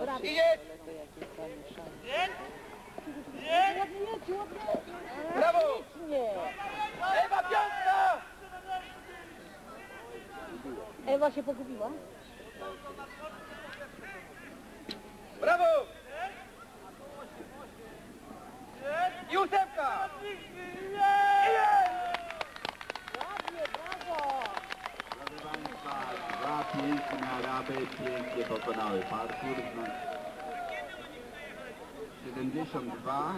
Brawa! Idzie! Brawo! Ewa! Ewa się pogubiła? Piękne Araby pięknie pokonały parkour. 72